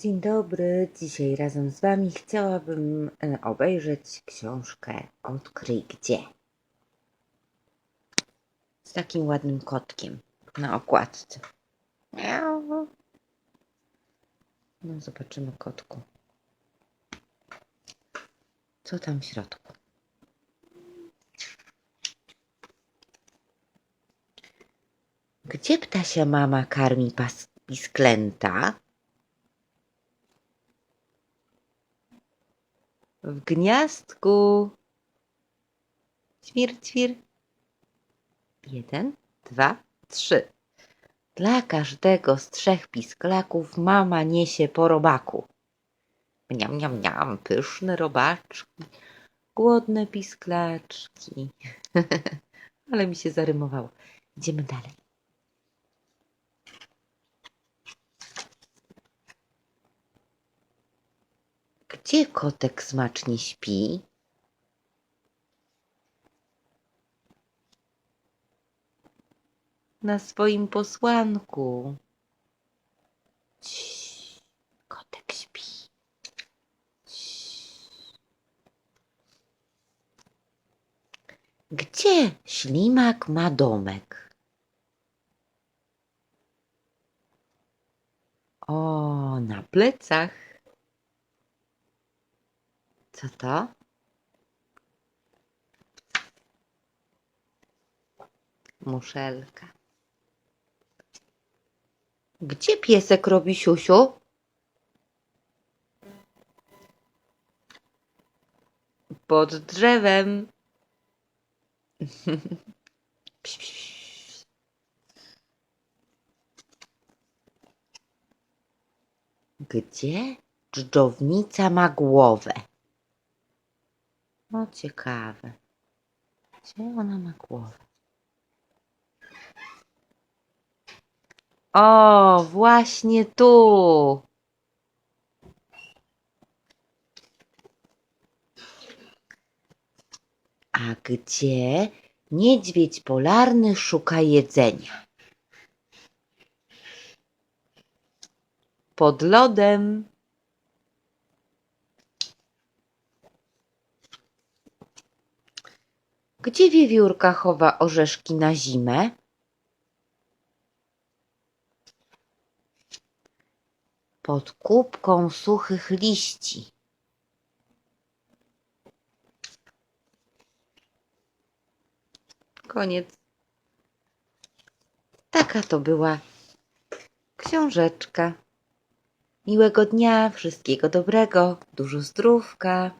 Dzień dobry. Dzisiaj razem z Wami chciałabym e, obejrzeć książkę Odkryj gdzie. Z takim ładnym kotkiem na okładce. Miau. No zobaczymy kotku. Co tam w środku? Gdzie ptasia mama karmi pisklęta? W gniazdku. Ćwir, ćwir. Jeden, dwa, trzy. Dla każdego z trzech pisklaków mama niesie po robaku. Mniam, mniam, mniam, pyszne robaczki, głodne pisklaczki. Ale mi się zarymowało. Idziemy dalej. Gdzie kotek smacznie śpi? Na swoim posłanku. Cii, kotek śpi. Cii. Gdzie ślimak ma domek? O, na plecach. Co to? Muszelka. Gdzie piesek robi siusiu? Pod drzewem. Psz, psz. Gdzie dżdżownica ma głowę? No ciekawe. Gdzie ona ma głowę? O, właśnie tu. A gdzie niedźwiedź polarny szuka jedzenia? Pod lodem. Gdzie wiewiórka chowa orzeszki na zimę? Pod kubką suchych liści. Koniec. Taka to była książeczka. Miłego dnia, wszystkiego dobrego, dużo zdrówka.